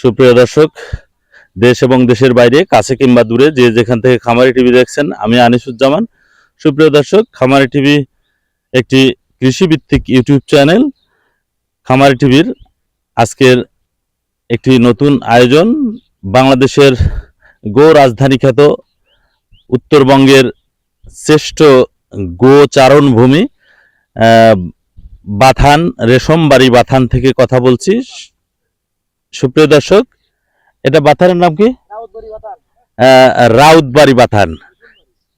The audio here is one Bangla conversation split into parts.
সুপ্রিয় দর্শক দেশ এবং দেশের বাইরে কাছে কিংবা দূরে যে যেখান থেকে খামারি টিভি দেখছেন আমি আনিসুজ্জামান। সুপ্রিয় দর্শক খামারি টিভি একটি কৃষিভিত্তিক ইউটিউব চ্যানেল। খামারি টিভির আজকের একটি নতুন আয়োজন বাংলাদেশের গো রাজধানী খ্যাত উত্তরবঙ্গের শ্রেষ্ঠ গো চারণ ভূমি আহ, বাথান রেশমবাড়ি বাথান থেকে কথা বলছি। সুপ্রিয় দর্শক এটা বাথানের নাম কি? আহ, রাউতবাড়ি বাথান।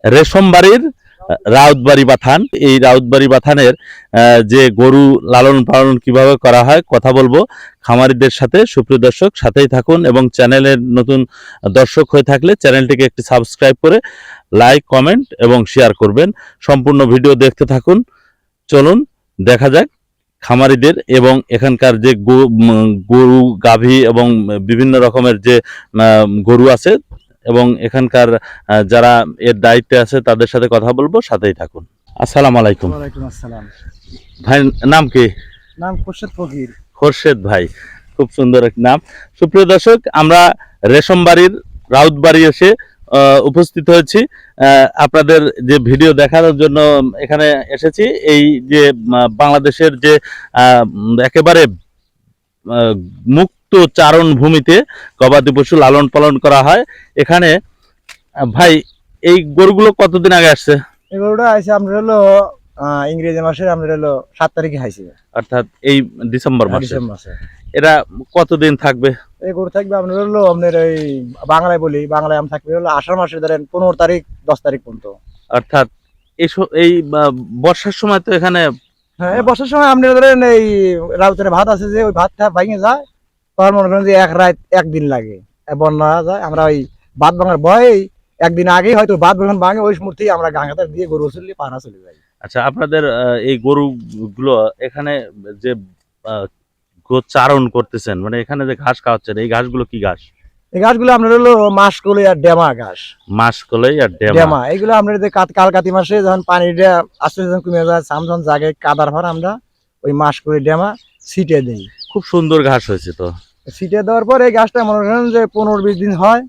রেশমবাড়ির আহ, রাউতবাড়ি বাথান। এই রাউতবাড়ি বাথানের যে গরু লালন পালন কীভাবে করা হয় কথা বলব খামারিদের সাথে। সুপ্রিয় দর্শক সাথেই থাকুন এবং চ্যানেলের নতুন দর্শক হয়ে থাকলে চ্যানেলটিকে একটি সাবস্ক্রাইব করে লাইক কমেন্ট এবং শেয়ার করবেন। সম্পূর্ণ ভিডিও দেখতে থাকুন। চলুন দেখা যাক খামারিদের এবং এখানকার যে গরু গাভী এবং বিভিন্ন রকমের যে গরু আছে এবং এখানকার যারা এর দায়িত্বে আছে তাদের সাথে কথা বলব সাথেই থাকুন। আসসালাম আলাইকুম। আসসালাম। ভাই নাম কি? নাম খুরশেদ ফকির। খোরশেদ ভাই খুব সুন্দর এক নাম। সুপ্রিয় দর্শক আমরা রেশম রেশমবাড়ির রাউতবাড়ি এসে উপস্থিত হয়েছি। আপনাদের যে ভিডিও দেখানোর জন্য এখানে এসেছি এই যে বাংলাদেশের যে একেবারে মুক্ত চারণ ভূমিতে গবাদি পশু লালন পালন করা হয়। এখানে ভাই এই গরুগুলো কতদিন আগে আসছে? এই গরুটা আইসে আমরা হলো ইংরেজি মাসের আমরা হলো সাত তারিখে খাইছি। অর্থাৎ এই ডিসেম্বর মাসে। ডিসেম্বর মাসে। এরা কতদিন থাকবে? এই গরু থাকবে আপনার হলো আপনার এই বাংলায় বলি বাংলায় আম থাকবে হলো আষাঢ় মাসে ধরেন পনেরো তারিখ দশ তারিখ পর্যন্ত। অর্থাৎ এই বর্ষার সময় তো এখানে হ্যাঁ এই বর্ষার সময় আপনি ধরেন এই রাউতের ভাত আছে যে ওই ভাতটা ভেঙে যায় তখন মনে করেন যে এক রাত একদিন লাগে। বন্যা যায় আমরা ওই ভাত ভাঙার ভয়ে একদিন আগেই হয়তো ভাত যখন ভাঙে ওই মুহূর্তেই আমরা গাঙ্গাতার দিয়ে গরু চললে পাড়া চলে যাই আচ্ছা আপনাদের এই গরুগুলো এখানে যে চারণ করতেছেন? মানে এখানে যে ঘাস খাওয়াচ্ছেন এই ঘাসগুলো কি ঘাস? এই গাছগুলো আপনার হলো মাসকলে আর ডেমা ঘাস। মাস আর ডেমা। এগুলো আমরা যে কাত- কালকাতি মাসে যখন পানিটা আস্তে আস্তে কমে যায় সামজন জাগে কাদার ভর আমরা ওই মাস করে ডেমা ছিটে দেই। খুব সুন্দর ঘাস হয়েছে তো। ছিটে দেওয়ার পর এই গাছটা মনে করেন যে পনেরো বিশ দিন হয়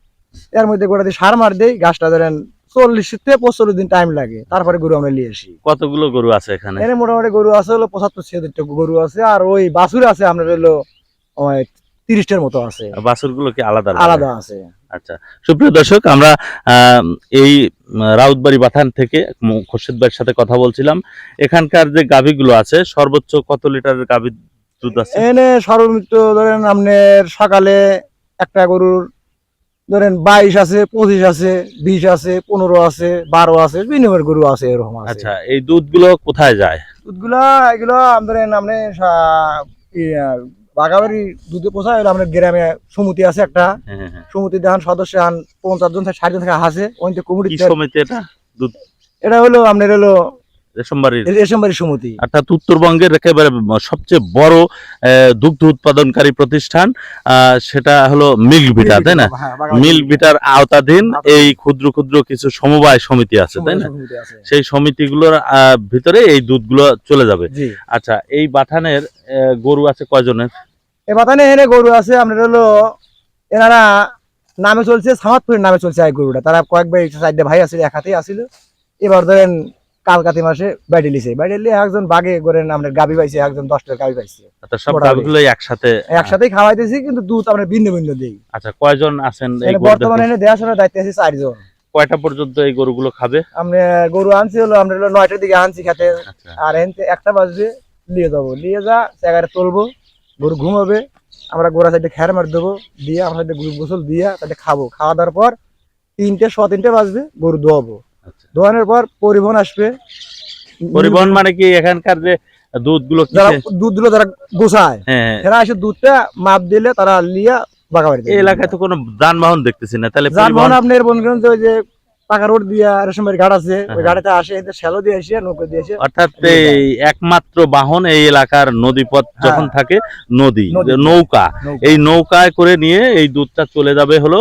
এর মধ্যে গোটা দিয়ে সার মার দেই গাছটা ধরেন চল্লিশ থেকে পঁয়তাল্লিশ দিন টাইম লাগে। তারপরে গরু আমরা নিয়ে আসি। কতগুলো গরু আছে এখানে? এর মোটামুটি গরু আছে হলো পঁচাত্তর ছিয়াত্তরটা গরু আছে আর ওই বাছুর আছে আপনার হলো তিরিশটার মতো আছে। বাছুরগুলো কি আলাদা আলাদা আছে। আচ্ছা সুপ্রিয় দর্শক আমরা আহ, এই রাউতবাড়ি বাথান থেকে খোরশেদ ভাইয়ের সাথে কথা বলছিলাম। এখানকার যে গাভীগুলো আছে সর্বোচ্চ কত লিটারের গাভীর দুধ আছে? এনে সর্বনিম্ন ধরেন আপনার সকালে একটা গরুর ধরেন বাইশ আছে পঁচিশ আছে বিশ আছে পনেরো আছে বারো আছে বিভিন্ন গরু আছে এরকম আচ্ছা এই দুধগুলো কোথায় যায়? দুধগুলা এগুলো ধরেন আপনি বাগাবাড়ি দুধে পোষা হলো আপনার গ্রামে সমিতি আছে একটা। হ্যাঁ, হ্যাঁ, হ্যাঁ। সমিতি দেখান সদস্য আন পঞ্চাশ জন থেকে ষাট জন থেকে আছে ওই কমিটি সমিতি এটা? এটা হলো আপনার হলো রেশমবাড়ির রেশমবাড়ি সমিতি। অর্থাৎ উত্তরবঙ্গের একেবারে সবচেয়ে বড় দুগ্ধ উৎপাদনকারী প্রতিষ্ঠান সেটা হলো মিল্ক ভিটা তাই না? হ্যাঁ, মিল্ক ভিটার আওতাধীন। এই ক্ষুদ্র ক্ষুদ্র কিছু সমবায় সমিতি আছে তাই না? সমিতি আছে। সেই সমিতিগুলোর আহ, ভিতরে এই দুধগুলো চলে যাবে। আচ্ছা এই বাথানের গরু আছে কয়জনের? এ বাতানে এনে গরু আছে আপনার হলো এনারা নামে চলছে সামাদপুরের নামে চলছে এই গরুটা। তারা কয়েকবার সাইডে ভাই আছিল এক হাতেই আছিল এবার ধরেন কালকাতি মাসে বাইডে লিছে বাইডে লিয়ে একজন বাগে করে আপনার গাবি পাইছে একজন দশটার গাবি পাইছে। আচ্ছা সব। গাভিগুলো একসাথে একসাথেই খাওয়াইতেছি কিন্তু দুধ আমরা ভিন্ন ভিন্ন দিই। আচ্ছা কয়জন আছেন এই বর্তমানে এনে দেখাশোনার দায়িত্বে আছে চারজন। কয়টা পর্যন্ত এই গরুগুলো খাবে? আমরা গরু আনছি হলো আমরা হলো নয়টার দিকে আনছি খেতে। আচ্ছা। আর এনতে একটা বাজবে নিয়ে যাব। নিয়ে যা জায়গায় তুলবো গরু ঘুমাবে আমরা গোড়া সাইডে খের মার দেবো দিয়ে আমরা সাইডে গোসল দিয়ে তাদের খাব। খাওয়া দাওয়ার পর তিনটে ছ তিনটে বাজবে গরু ধোয়াবো আচ্ছা। ধোয়ানোর পর পরিবহন আসবে। পরিবহন মানে কি এখানকার যে দুধগুলো যারা কিসে দুধ দিলো তারা গোছায় হ্যাঁ এরা এসে দুধটা মাপ দিলে তারা লিয়া বাগাবাড়ি এই এলাকায় তো কোনো যানবাহন দেখতেছি না। তাহলে যানবাহন পরিবহন আপনার বন্ধ করেন যে পাকা রোড দিয়া রেশমের ঘাট আছে ওই হ্যাঁ। আসে শ্যালো দিয়ে এসে নৌকো দিয়ে এসে অর্থাৎ এই একমাত্র বাহন এই এলাকার নদীপথ যখন হ্যাঁ। থাকে নদী। নৌকা। এই নৌকায় করে নিয়ে এই দুধটা চলে যাবে হলো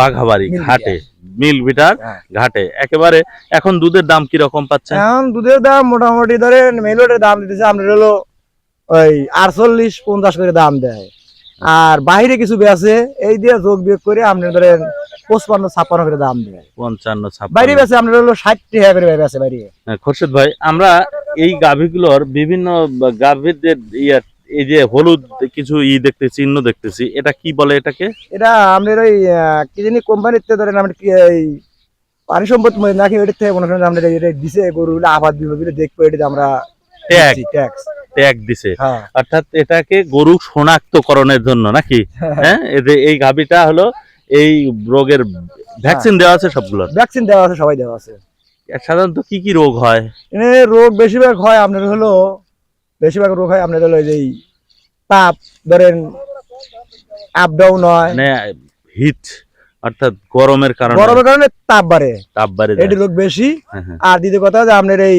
বাঘাবাড়ি। ঘাটে। মিল ভিটার হ্যাঁ। ঘাটে। একেবারে এখন দুধের দাম কি রকম পাচ্ছেন? এখন দুধের দাম মোটামুটি ধরেন মেলোটের দাম দিতেছে আপনার হলো ওই আটচল্লিশ পঞ্চাশ করে দাম দেয়। আর বাইরে কিছু বে আছে এই দিয়ে যোগ বিয়োগ করে আপনি ধরেন পঁচপান্ন ছাপ্পান্ন করে দাম দেয়। পঞ্চান্ন বাইরে বেছে আপনার হলো ষাট টাকা করে বেছে বাইরে। হ্যাঁ, খোরশেদ ভাই আমরা এই গাভীগুলোর বিভিন্ন গাভীদের ইয়া এই যে হলুদ কিছু ই দেখতে চিহ্ন দেখতেছি এটা কি বলে এটাকে? এটা আমাদের ওই কি জানি কোম্পানিতে ধরেন আমরা পানি সম্পদ নাকি ওইটার থেকে মনে করেন আমরা এটা দিছে গরুগুলো আবাদ বিভাগ দেখব এটা আমরা ট্যাগ। Tax tag. দিছে। হ্যাঁ। অর্থাৎ এটাকে গরু শনাক্তকরণের জন্য নাকি? হ্যাঁ। এতে এই গাভীটা হলো এই রোগের ভ্যাকসিন দেওয়া আছে সবগুলো ভ্যাকসিন দেওয়া আছে সবাই দেওয়া আছে। সাধারণত কি কি রোগ হয়? রোগ বেশিরভাগ হয় আপনার হলো বেশিরভাগ রোগ হয় আপনার হলো এই যে তাপ ধরেন আপ ডাউন হয়। মানে হিট অর্থাৎ গরমের কারণে। গরমের কারণে তাপ বাড়ে। তাপ বাড়ে এটি রোগ বেশি। হ্যাঁ, হ্যাঁ। আর দ্বিতীয় কথা যে আপনার এই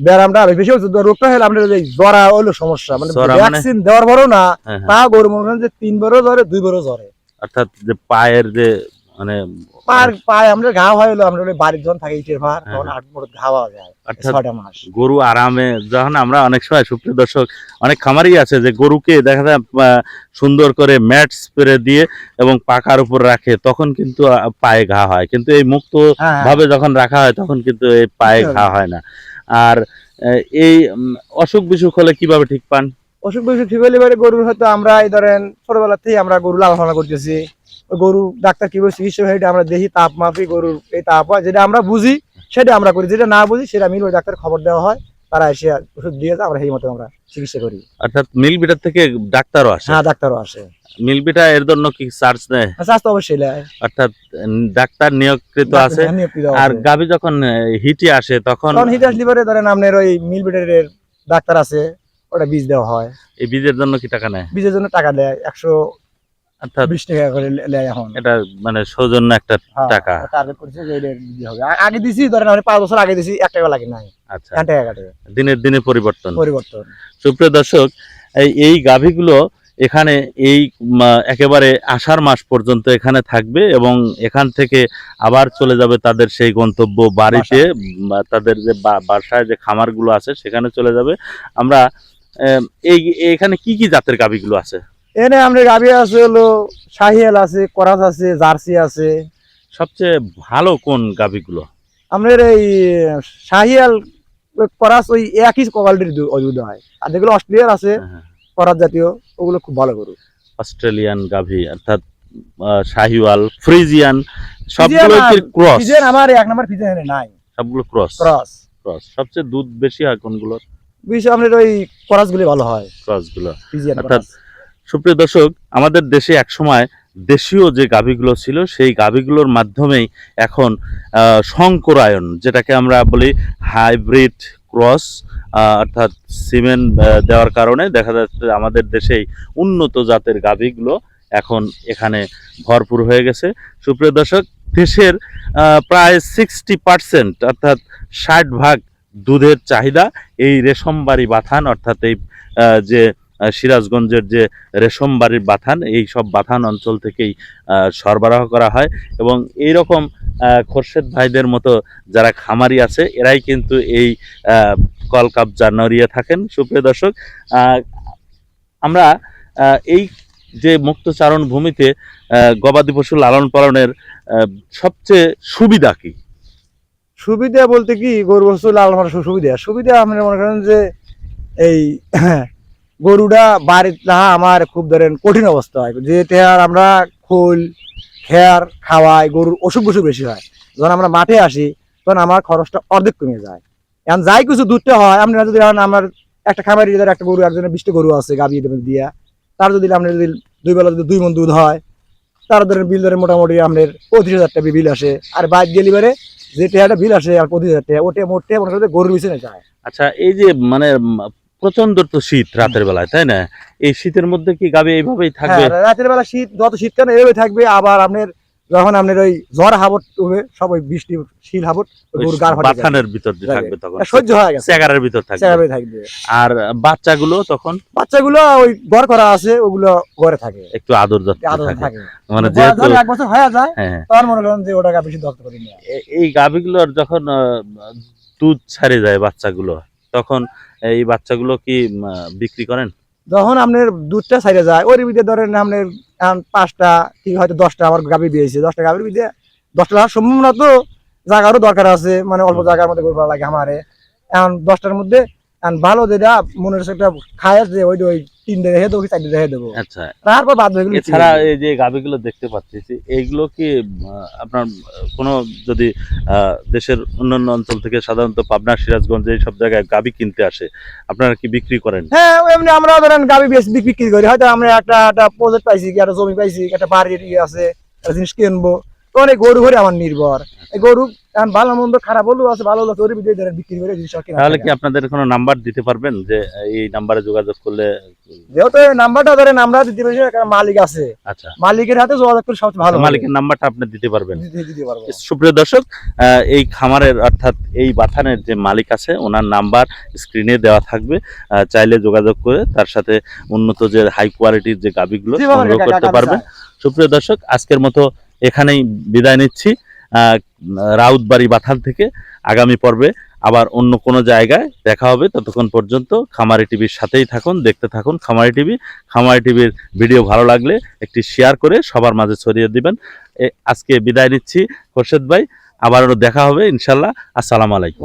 ব্যায়ামটা বেশি হচ্ছে। রোগটা হলে আপনার এই জ্বরা হলো সমস্যা। মানে জ্বরা মানে? ভ্যাকসিন দেওয়ার পরও না হ্যাঁ, হ্যাঁ। তা গরু মনে যে তিনবারও জ্বরে দুইবারও জ্বরে। অর্থাৎ যে পায়ের যে মানে পার পায়ে আমরা ঘা হয় হলো আমরা বাড়ির যখন থাকে ইটের ভার হ্যাঁ, তখন হ্যাঁ। আট মোট ঘাওয়া যায় অর্থাৎ ছয়টা মাস। গরু আরামে যখন আমরা অনেক সময় সুপ্রিয় দর্শক অনেক খামারই আছে যে গরুকে দেখা যায় সুন্দর করে ম্যাট স্প্রে দিয়ে এবং পাকার উপর রাখে তখন কিন্তু পায়ে ঘা হয়। কিন্তু এই মুক্ত হ্যাঁ, ভাবে যখন রাখা হয় তখন কিন্তু এই পায়ে ঘা হয় না। আর এই অসুখ বিসুখ হলে কীভাবে ঠিক পান? অসুখ বিসুখ ঠিক হলে গরুর হয়তো আমরা এই ধরেন ছোটবেলা থেকে আমরা গরু লালন পালন করতেছি। গরু ডাক্তার কীভাবে চিকিৎসা হয় এটা আমরা দেখি তাপ মাপি গরুর এই তাপ হয় যেটা আমরা বুঝি সেটা আমরা করি যেটা না বুঝি সেটা মিল ওই ডাক্তার খবর দেওয়া হয় তারা এসে ওষুধ দিয়ে আমরা সেই মতো আমরা চিকিৎসা করি। অর্থাৎ মিল বিটার থেকে ডাক্তারও আসে? হ্যাঁ ডাক্তারও আসে। মিল বিটা এর জন্য কি চার্জ নেয় স্বাস্থ্য অবশ্যই নেয় অর্থাৎ ডাক্তার নিয়োগকৃত আছে হ্যাঁ, আর। গাভী যখন হিটে আসে তখন তখন হিটাস লিভারে ধরেন আপনার ওই মিল বিটারের ডাক্তার আছে ওটা বীজ দেওয়া হয়। এই বীজের জন্য কি টাকা নেয়? বীজের জন্য টাকা দেয় একশো অর্থাৎ টাকা করে এখন। এটা মানে সৌজন্য একটা হ্যাঁ, টাকা। টার্গেট করেছে যে এটা দিতে হবে। আগে দিছি ধরেন আমি পাঁচ বছর আগে দিছি এক টাকা লাগে নাই। আচ্ছা। এক টাকা কাটে। দিনের দিনে পরিবর্তন। পরিবর্তন। সুপ্রিয় দর্শক এই এই গাভীগুলো এখানে এই একেবারে আষাঢ় মাস পর্যন্ত এখানে থাকবে এবং এখান থেকে আবার চলে যাবে তাদের সেই গন্তব্য বাড়িতে তাদের যে বা- বাসায় যে খামারগুলো আছে সেখানে চলে যাবে। আমরা আম, এই এখানে কি কি জাতের গাভীগুলো আছে? এনে আমাদের গাভি আছে হলো শাহিয়াল আছে করাস আছে জার্সি আছে। সবচেয়ে ভালো কোন গাভীগুলো আমাদের এই শাহিয়াল করাস ওই একই কোয়ালিটির দু- দুধ হয়। আর যেগুলো অস্ট্রেলিয়ার আছে হ্যাঁ, করাস জাতীয় ওগুলো খুব ভালো গরু। অস্ট্রেলিয়ান গাভী অর্থাৎ শাহিওয়াল ফ্রিজিয়ান সবগুলো ক্রস? ফিজেন আমার এক নম্বর এনে নাই। সবগুলো ক্রস? ক্রস। ক্রস। সবচেয়ে দুধ বেশি হয় কোনগুলোর? বিশেষ আমাদের ওই করাস গুলি ভালো হয়। ক্রসগুলো অর্থাৎ সুপ্রিয় দর্শক আমাদের দেশে একসময় দেশীয় যে গাভীগুলো ছিল সেই গাভীগুলোর মাধ্যমেই এখন আহ, সংকরায়ন যেটাকে আমরা বলি হাইব্রিড ক্রস অর্থাৎ সিমেন্ট দেওয়ার কারণে দেখা যাচ্ছে আমাদের দেশেই উন্নত জাতের গাভীগুলো এখন এখানে ভরপুর হয়ে গেছে। সুপ্রিয় দর্শক দেশের প্রায় সিক্সটি পার্সেন্ট অর্থাৎ ষাট ভাগ দুধের চাহিদা এই রেশমবাড়ি বাথান অর্থাৎ এই যে সিরাজগঞ্জের যে রেশম বাড়ির বাথান এই সব বাথান অঞ্চল থেকেই সরবরাহ করা হয় এবং এই রকম খোরশেদ ভাইদের মতো যারা খামারি আছে এরাই কিন্তু এই আহ, কলকাবজা নড়িয়ে থাকেন। সুপ্রিয় দর্শক আমরা এই যে মুক্তচারণ ভূমিতে গবাদি পশু লালন পালনের সবচেয়ে সুবিধা কি? সুবিধা বলতে কি গরু বস্তু লাল মারা সুবিধা। সুবিধা আমরা মনে করেন যে এই গরুটা বাড়িতে রাখা আমার খুব ধরেন কঠিন অবস্থা হয়। যেটা আর আমরা খোল, খেয়ার খাওয়াই, গরুর অসুখ বসুখ বেশি হয়। যখন আমরা মাঠে আসি, তখন আমার খরচটা অর্ধেক কমে যায়। এখন যাই কিছু দুধটা হয়, আমরা যদি আমার একটা খামারি ধর একটা গরু, একজনের বিশটা গরু আছে গাবি দিয়া, তার যদি আমরা যদি দুই বেলা যদি দুই মন দুধ হয়, তার ধরেন বিল ধরে মোটামুটি আমাদের পঁচিশ হাজার টাকা বিল আসে। আর বাইক ডেলিভারে, যে টেহাটা বিল আসে আর পঁচিশ হাজার টাকা, ওটা মোটে করতে গরুর পিছনে যায়। আচ্ছা এই যে মানে প্রচণ্ড তো শীত রাতের বেলায় তাই না? এই শীতের মধ্যে কি গাবে এইভাবেই থাকবে? হ্যাঁ রাতের বেলা শীত যত শীত কেন এভাবে থাকবে আবার আপনার যখন আপনার ওই ঝড় হাবট হবে সব ওই বৃষ্টি শিল হাবট গরুর গার বাথানের ভিতর দিয়ে থাকবে তখন। সহ্য হয়ে গেছে। চেগারের ভিতর থাকবে। থাকবে। আর বাচ্চাগুলো তখন? বাচ্চাগুলো ওই ঘর করা আছে ওগুলো ঘরে থাকে। একটু আদর যত্ন আদর থাকে। মানে যেহেতু এক বছর হয়ে যায় হ্যাঁ তখন মনে করেন যে ওটাকে বেশি দত্ত করি না এই গাভীগুলোর যখন দুধ ছাড়ে যায় বাচ্চাগুলো তখন এই বাচ্চাগুলো কি বিক্রি করেন? যখন আপনার দুধটা সাইডে যায় ওর ভিতরে ধরেন আপনার এখন পাঁচটা কি হয়তো দশটা আবার গাভি দিয়েছে দশটা গাভীর বিধে দশটা সম্ভাবনা তো জায়গারও দরকার আছে মানে অল্প জায়গার মধ্যে গরু লাগে আমারে। এখন দশটার মধ্যে এখন ভালো যেটা মনে হচ্ছে একটা খায় যে ওই ওই তিনটে রেখে দেবো চারটে রেখে দেবো? আচ্ছা। তারপর বাদ এছাড়া এই যে দেখতে পাচ্ছি এইগুলো কি আপনার কোনো যদি আহ, দেশের অন্যান্য অঞ্চল থেকে সাধারণত পাবনা সিরাজগঞ্জ এই সব জায়গায় গাবি কিনতে আসে আপনারা কি বিক্রি করেন? হ্যাঁ এমনি আমরা ধরেন গাভি বেশ বিক্রি বিক্রি করি। হয়তো আমরা একটা একটা প্রজেক্ট পাইছি কি একটা জমি পাইছি একটা বাড়ির ইয়ে আছে একটা জিনিস কিনবো। তো অনেক গরু ঘরে আমার নির্ভর। এই গরু এখন ভালো মন্দ খারাপ হলেও আছে ভালো হলো তোর ভিতরে ধরেন বিক্রি করে জিনিস তাহলে কি আপনাদের কোনো নাম্বার দিতে পারবেন যে এই নাম্বারে যোগাযোগ করলে যেহেতু এই নাম্বারটা ধরেন আমরা দিতে পারি মালিক আছে। আচ্ছা। মালিকের হাতে যোগাযোগ করে সবচেয়ে ভালো মালিকের নাম্বারটা আপনি দিতে পারবেন। দিতে দিতে পারব। সুপ্রিয় দর্শক এই খামারের অর্থাৎ এই বাথানের যে মালিক আছে ওনার নাম্বার স্ক্রিনে দেওয়া থাকবে। চাইলে যোগাযোগ করে তার সাথে উন্নত যে হাই কোয়ালিটির যে গাবিগুলো সংগ্রহ করতে পারবেন। সুপ্রিয় দর্শক আজকের মতো এখানেই বিদায় নিচ্ছি। রাউতবাড়ি বাথান থেকে আগামী পর্বে আবার অন্য কোনো জায়গায় দেখা হবে। ততক্ষণ পর্যন্ত খামারি টিভির সাথেই থাকুন, দেখতে থাকুন খামারি টিভি। খামারি টিভির ভিডিও ভালো লাগলে একটি শেয়ার করে সবার মাঝে ছড়িয়ে দিবেন। আজকে বিদায় নিচ্ছি খোরশেদ ভাই। আবারও দেখা হবে ইনশাল্লাহ। আসসালামু আলাইকুম।